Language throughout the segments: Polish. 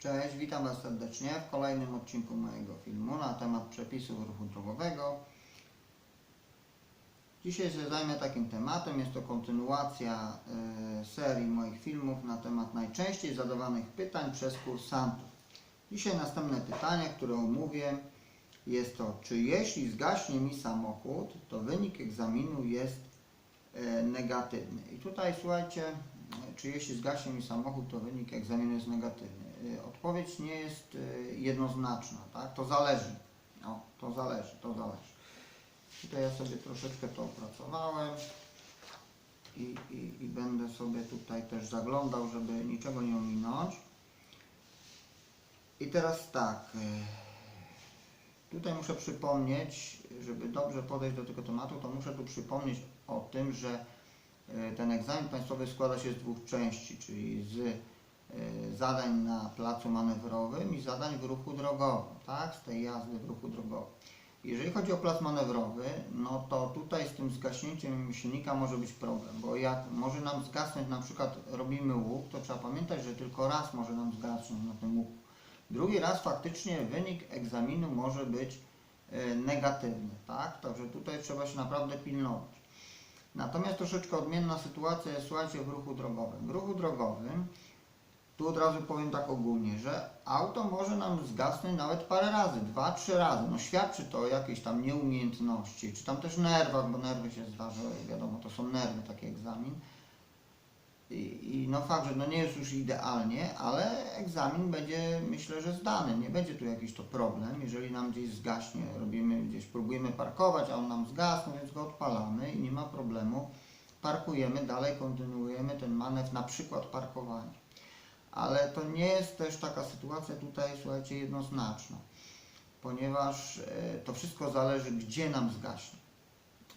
Cześć, witam Was serdecznie w kolejnym odcinku mojego filmu na temat przepisów ruchu drogowego. Dzisiaj się zajmę takim tematem, jest to kontynuacja e, serii moich filmów na temat najczęściej zadawanych pytań przez kursantów. Dzisiaj następne pytanie, które omówię jest to, czy jeśli zgaśnie mi samochód, to wynik egzaminu jest e, negatywny. I tutaj słuchajcie, e, czy jeśli zgaśnie mi samochód, to wynik egzaminu jest negatywny. E, Odpowiedź nie jest e, jednoznaczna, tak? To zależy. O, to zależy, to zależy. Tutaj ja sobie troszeczkę to opracowałem i, i, i będę sobie tutaj też zaglądał, żeby niczego nie ominąć. I teraz tak. e, Tutaj muszę przypomnieć, żeby dobrze podejść do tego tematu, to muszę tu przypomnieć o tym, że ten egzamin państwowy składa się z dwóch części, czyli z zadań na placu manewrowym i zadań w ruchu drogowym, tak? Z tej jazdy w ruchu drogowym. Jeżeli chodzi o plac manewrowy, no to tutaj z tym zgaśnięciem silnika może być problem, bo jak może nam zgasnąć, na przykład robimy łuk, to trzeba pamiętać, że tylko raz może nam zgasnąć na tym łuku. Drugi raz faktycznie wynik egzaminu może być e, negatywny, tak? Także tutaj trzeba się naprawdę pilnować. Natomiast troszeczkę odmienna sytuacja jest, słuchajcie, w ruchu drogowym. W ruchu drogowym, tu od razu powiem tak ogólnie, że auto może nam zgasnąć nawet parę razy, dwa, trzy razy. No świadczy to o jakiejś tam nieumiejętności, czy tam też nerwach, bo nerwy się zdarza, wiadomo, to są nerwy, taki egzamin. I, I no fakt, że no nie jest już idealnie, ale egzamin będzie myślę, że zdany. Nie będzie tu jakiś to problem, jeżeli nam gdzieś zgaśnie, robimy gdzieś, próbujemy parkować, a on nam zgasł, więc go odpalamy i nie ma problemu. Parkujemy dalej, kontynuujemy ten manewr, na przykład parkowania. Ale to nie jest też taka sytuacja tutaj, słuchajcie, jednoznaczna, ponieważ e, to wszystko zależy, gdzie nam zgaśnie.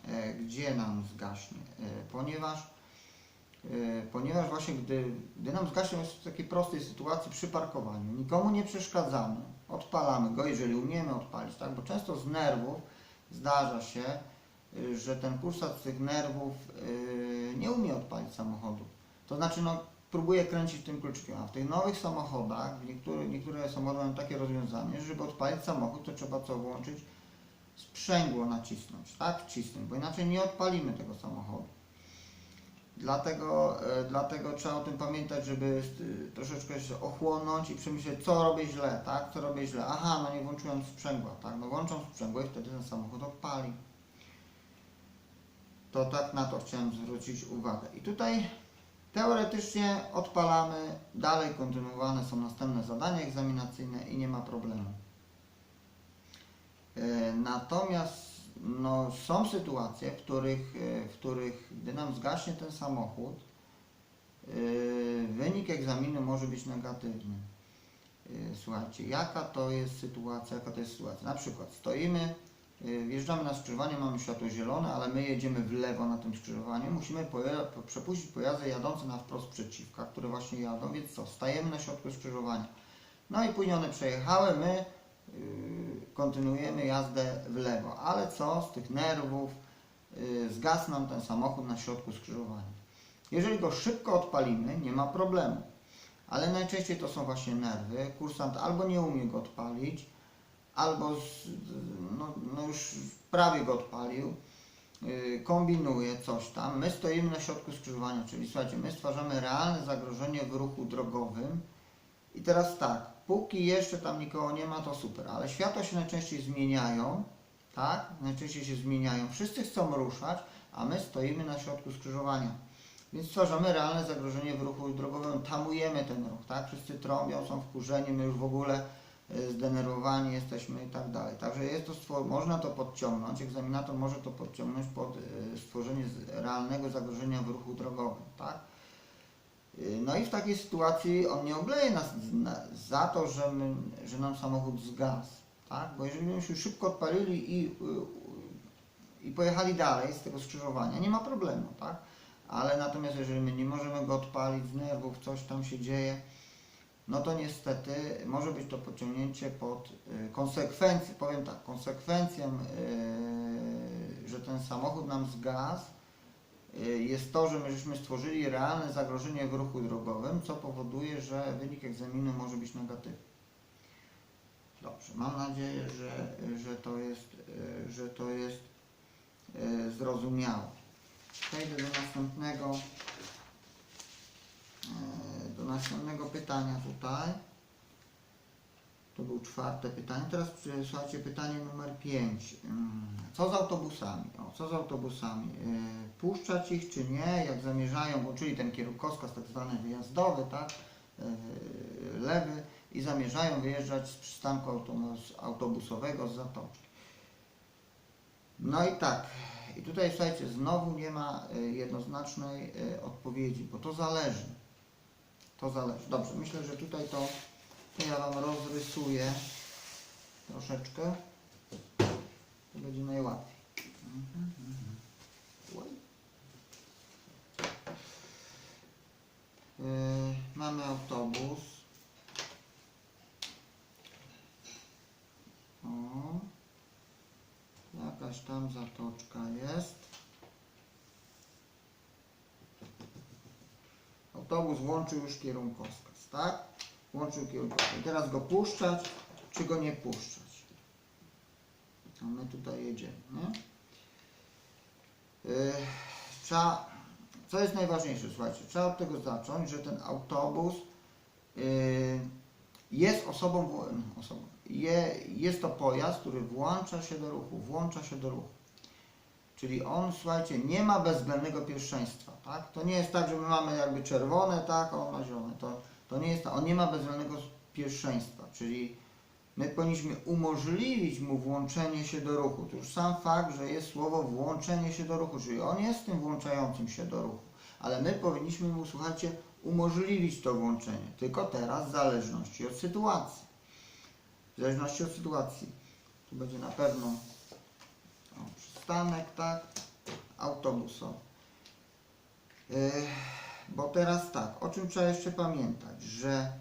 E, gdzie nam zgaśnie, e, ponieważ ponieważ właśnie gdy, gdy nam zgaśnie jest w takiej prostej sytuacji przy parkowaniu, nikomu nie przeszkadzamy, odpalamy go, jeżeli umiemy odpalić, tak? bo często z nerwów zdarza się, y, że ten kursant z tych nerwów y, nie umie odpalić samochodu. To znaczy, no, próbuje kręcić tym kluczykiem, a w tych nowych samochodach, w niektórych, niektóre samochody mają takie rozwiązanie, że żeby odpalić samochód, to trzeba co włączyć? Sprzęgło nacisnąć, tak? Wcisnąć, bo inaczej nie odpalimy tego samochodu. Dlatego, e, dlatego trzeba o tym pamiętać, żeby e, troszeczkę się ochłonąć i przemyśleć, co robię źle, tak? Co robię źle? Aha, no nie włączyłem sprzęgła, tak? No włączam sprzęgło i wtedy ten samochód odpali. To tak na to chciałem zwrócić uwagę. I tutaj teoretycznie odpalamy, dalej kontynuowane są następne zadania egzaminacyjne i nie ma problemu. E, Natomiast no, są sytuacje, w których, e, w których gdy nam zgaśnie ten samochód, e, wynik egzaminu może być negatywny. Słuchajcie, jaka to jest sytuacja, jaka to jest sytuacja? Na przykład stoimy, wjeżdżamy na skrzyżowanie, mamy światło zielone, ale my jedziemy w lewo na tym skrzyżowaniu, musimy przepuścić pojazdy jadące na wprost przeciwka, które właśnie jadą, więc co, stajemy na środku skrzyżowania. No i później one przejechały, my Yy, kontynuujemy jazdę w lewo. Ale co z tych nerwów? Yy, Zgasł nam ten samochód na środku skrzyżowania. Jeżeli go szybko odpalimy, nie ma problemu. Ale najczęściej to są właśnie nerwy. Kursant albo nie umie go odpalić, albo z, no, no już prawie go odpalił, yy, kombinuje coś tam. My stoimy na środku skrzyżowania, czyli słuchajcie, my stwarzamy realne zagrożenie w ruchu drogowym. I teraz tak, póki jeszcze tam nikogo nie ma, to super, ale światła się najczęściej zmieniają, tak? Najczęściej się zmieniają. Wszyscy chcą ruszać, a my stoimy na środku skrzyżowania. Więc stwarzamy realne zagrożenie w ruchu drogowym, tamujemy ten ruch, tak? Wszyscy trąbią, są wkurzeni, my już w ogóle zdenerwowani jesteśmy i tak dalej. Także jest to można to podciągnąć, egzaminator może to podciągnąć pod e, stworzenie realnego zagrożenia w ruchu drogowym, tak? Y, No i w takiej sytuacji on nie obleje nas na, za to, że, my, że nam samochód zgasł, tak? Bo jeżeli byśmy szybko odpalili i, y, y, i pojechali dalej z tego skrzyżowania, nie ma problemu, tak? Ale natomiast jeżeli my nie możemy go odpalić z nerwów, coś tam się dzieje, no to niestety może być to pociągnięcie pod y, konsekwencje, powiem tak, konsekwencją, y, że ten samochód nam zgasł, y, jest to, że my żeśmy stworzyli realne zagrożenie w ruchu drogowym, co powoduje, że wynik egzaminu może być negatywny. Dobrze, mam nadzieję, że, że to jest, że to jest zrozumiałe. Przejdę do następnego, następnego pytania tutaj. To było czwarte pytanie. Teraz słuchajcie, pytanie numer 5. Co z autobusami? O, co z autobusami? Yy, Puszczać ich czy nie? Jak zamierzają, bo czyli ten kierunkowskaz tak zwany wyjazdowy, tak? Yy, Lewy i zamierzają wyjeżdżać z przystanku autobus, autobusowego z zatoczki. No i tak. I tutaj słuchajcie, znowu nie ma y, jednoznacznej odpowiedzi, bo to zależy. To zależy. Dobrze, myślę, że tutaj to to ja Wam rozrysuję troszeczkę. To będzie najłatwiej. Mhm, mhm. Yy, mamy autobus. O. Jakaś tam zatoczka jest. Autobus włączył już kierunkowskaz, tak? Włączył kierunkowskaz. I teraz go puszczać, czy go nie puszczać? A my tutaj jedziemy, nie? Yy, trzeba, co jest najważniejsze, słuchajcie, trzeba od tego zacząć, że ten autobus yy, jest osobą, no, osobą je, jest to pojazd, który włącza się do ruchu, włącza się do ruchu. Czyli on, słuchajcie, nie ma bezwzględnego pierwszeństwa, tak? To nie jest tak, że my mamy jakby czerwone, tak, a on ma zielone. To, to nie jest tak. On nie ma bezwzględnego pierwszeństwa, czyli my powinniśmy umożliwić mu włączenie się do ruchu. To już sam fakt, że jest słowo włączenie się do ruchu, czyli on jest tym włączającym się do ruchu. Ale my powinniśmy mu, słuchajcie, umożliwić to włączenie. Tylko teraz w zależności od sytuacji. W zależności od sytuacji. Tu będzie na pewno przystanek, tak, autobusowy. Yy, bo teraz tak, o czym trzeba jeszcze pamiętać, że,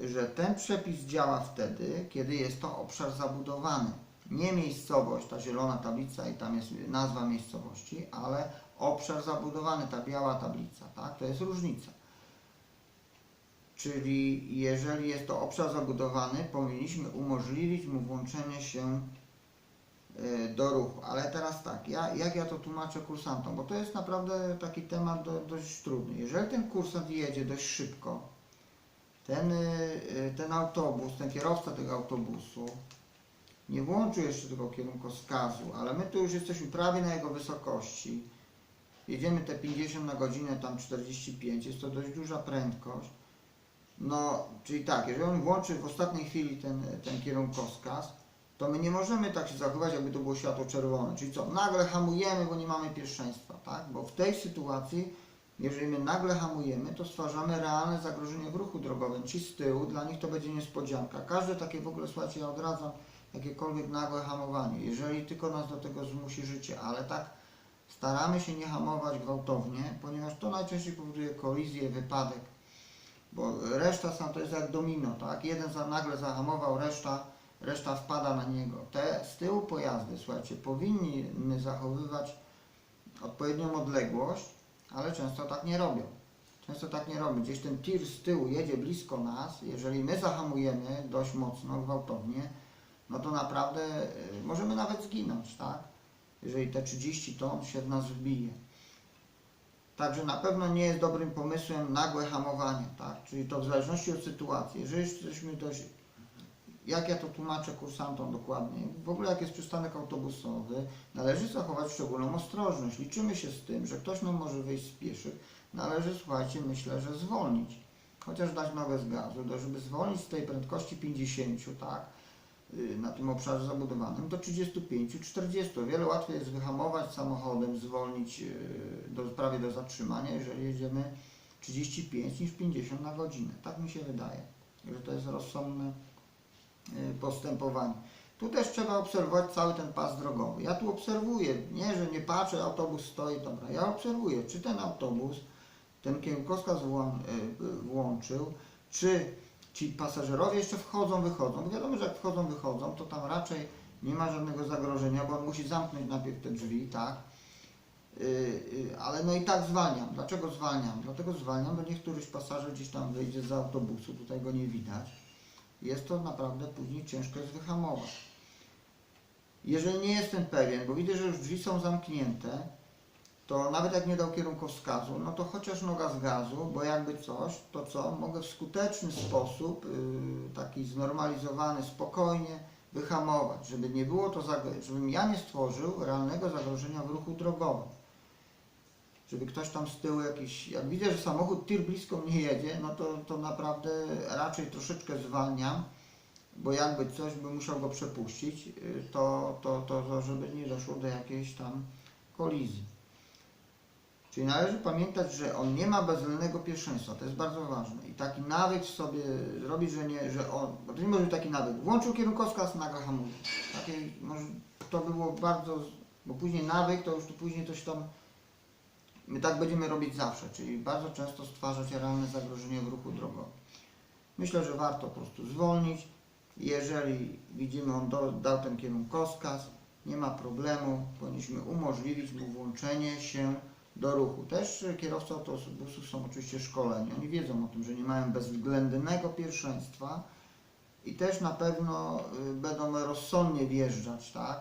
że ten przepis działa wtedy, kiedy jest to obszar zabudowany. Nie miejscowość, ta zielona tablica i tam jest nazwa miejscowości, ale obszar zabudowany, ta biała tablica, tak, to jest różnica. Czyli jeżeli jest to obszar zabudowany, powinniśmy umożliwić mu włączenie się do ruchu. Ale teraz tak, ja, jak ja to tłumaczę kursantom, bo to jest naprawdę taki temat do, dość trudny. Jeżeli ten kursant jedzie dość szybko, ten, y, y, ten autobus, ten kierowca tego autobusu nie włączył jeszcze tego kierunkowskazu, ale my tu już jesteśmy prawie na jego wysokości. Jedziemy te 50 na godzinę, tam 45, jest to dość duża prędkość. No, czyli tak, jeżeli on włączy w ostatniej chwili ten, ten kierunkowskaz, to my nie możemy tak się zachowywać, jakby to było światło czerwone. Czyli co, nagle hamujemy, bo nie mamy pierwszeństwa, tak? Bo w tej sytuacji, jeżeli my nagle hamujemy, to stwarzamy realne zagrożenie w ruchu drogowym. Ci z tyłu, dla nich to będzie niespodzianka. Każde takie w ogóle, słuchajcie, ja odradzam jakiekolwiek nagłe hamowanie, jeżeli tylko nas do tego zmusi życie, ale tak staramy się nie hamować gwałtownie, ponieważ to najczęściej powoduje kolizję, wypadek. Bo reszta sam to jest jak domino, tak? Jeden za nagle zahamował, reszta, reszta wpada na niego. Te z tyłu pojazdy, słuchajcie, powinny zachowywać odpowiednią odległość, ale często tak nie robią. Często tak nie robią. Gdzieś ten tir z tyłu jedzie blisko nas, jeżeli my zahamujemy dość mocno, gwałtownie, no to naprawdę y, możemy nawet zginąć, tak? Jeżeli te 30 ton się w nas wbije. Także na pewno nie jest dobrym pomysłem nagłe hamowanie, tak? Czyli to w zależności od sytuacji. Jeżeli jesteśmy dość, jak ja to tłumaczę kursantom dokładnie, w ogóle jak jest przystanek autobusowy, należy zachować szczególną ostrożność. Liczymy się z tym, że ktoś nam może wyjść z pieszych, należy, słuchajcie, myślę, że zwolnić. Chociaż dać nogę z gazu, do- żeby zwolnić z tej prędkości 50, tak? y, na tym obszarze zabudowanym do 35-40. O wiele łatwiej jest wyhamować samochodem, zwolnić y, do, prawie do zatrzymania, jeżeli jedziemy 35 niż 50 na godzinę. Tak mi się wydaje, że to jest rozsądne postępowanie. Tu też trzeba obserwować cały ten pas drogowy. Ja tu obserwuję, nie, że nie patrzę, autobus stoi, dobra, ja obserwuję, czy ten autobus ten kierunkowskaz y, włączył, czy ci pasażerowie jeszcze wchodzą, wychodzą. Bo wiadomo, że jak wchodzą, wychodzą, to tam raczej nie ma żadnego zagrożenia, bo on musi zamknąć najpierw te drzwi, tak? y, y, ale no i tak zwalniam. Dlaczego zwalniam? Dlatego zwalniam, bo niech któryś pasażer gdzieś tam wyjdzie z autobusu, tutaj go nie widać. Jest to naprawdę później ciężko jest wyhamować. Jeżeli nie jestem pewien, bo widzę, że już drzwi są zamknięte, to nawet jak nie dał kierunkowskazu, no to chociaż noga z gazu, bo jakby coś, to co, mogę w skuteczny sposób, yy, taki znormalizowany, spokojnie wyhamować, żeby nie było to, żebym ja nie stworzył realnego zagrożenia w ruchu drogowym. Żeby ktoś tam z tyłu jakiś, jak widzę, że samochód tir blisko mnie jedzie, no to, to naprawdę raczej troszeczkę zwalniam, bo jakby coś by musiał go przepuścić, yy, to, to, to, to żeby nie doszło do jakiejś tam kolizji. Czyli należy pamiętać, że on nie ma bezwzględnego pierwszeństwa, to jest bardzo ważne. I taki nawyk sobie zrobić, że nie, że on, bo to nie może być taki nawyk. Włączył kierunkowskaz, nagle hamuje. Takiej, może to by było bardzo, bo później nawyk, to już tu później coś tam, my tak będziemy robić zawsze, czyli bardzo często stwarzać realne zagrożenie w ruchu drogowym. Myślę, że warto po prostu zwolnić. Jeżeli widzimy, on dał ten kierunkowskaz, nie ma problemu, powinniśmy umożliwić mu włączenie się do ruchu. Też kierowcy autobusów są oczywiście szkoleni. Oni wiedzą o tym, że nie mają bezwzględnego pierwszeństwa i też na pewno y, będą rozsądnie wjeżdżać, tak?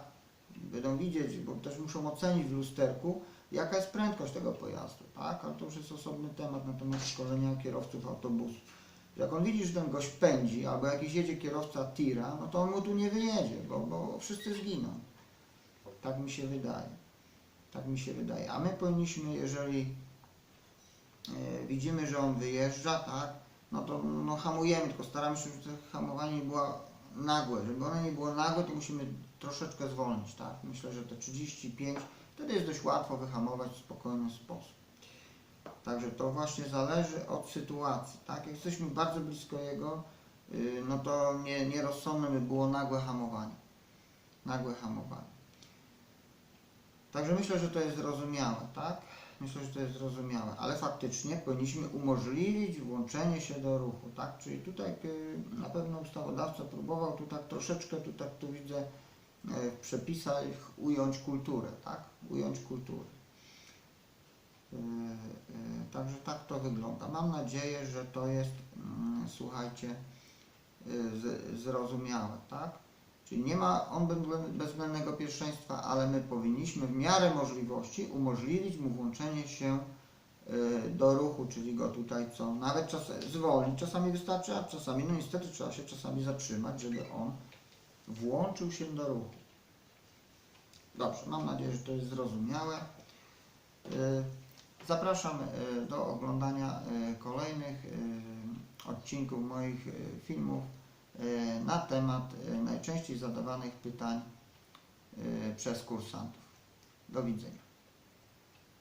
Będą widzieć, bo też muszą ocenić w lusterku, jaka jest prędkość tego pojazdu, tak? Ale to już jest osobny temat na temat szkolenia kierowców autobusów. Jak on widzi, że ten gość pędzi, albo jakiś jedzie kierowca tira, no to on mu tu nie wyjedzie, bo, bo wszyscy zginą. Tak mi się wydaje. Tak mi się wydaje. A my powinniśmy, jeżeli e, widzimy, że on wyjeżdża, tak, no to no, hamujemy, tylko staramy się, żeby to hamowanie nie było nagłe. Żeby ono nie było nagłe, to musimy troszeczkę zwolnić, tak. Myślę, że te 35, wtedy jest dość łatwo wyhamować w spokojny sposób. Także to właśnie zależy od sytuacji, tak. Jak jesteśmy bardzo blisko jego, y, no to nie, nierozsądne by było nagłe hamowanie. Nagłe hamowanie. Także myślę, że to jest zrozumiałe, tak? Myślę, że to jest zrozumiałe, ale faktycznie powinniśmy umożliwić włączenie się do ruchu, tak? Czyli tutaj y, na pewno ustawodawca próbował tu tak troszeczkę, tu tak tu widzę w przepisach ująć kulturę, tak? Ująć kulturę. E, e, Także tak to wygląda. Mam nadzieję, że to jest, mm, słuchajcie, zrozumiałe, tak? Czyli nie ma on bezwzglę- bezwzględnego pierwszeństwa, ale my powinniśmy w miarę możliwości umożliwić mu włączenie się do ruchu, czyli go tutaj co, nawet czasem zwolnić, czasami wystarczy, a czasami, no niestety trzeba się czasami zatrzymać, żeby on włączył się do ruchu. Dobrze, mam nadzieję, że to jest zrozumiałe. Y, Zapraszam y, do oglądania y, kolejnych odcinków moich filmów na temat najczęściej zadawanych pytań przez kursantów. Do widzenia.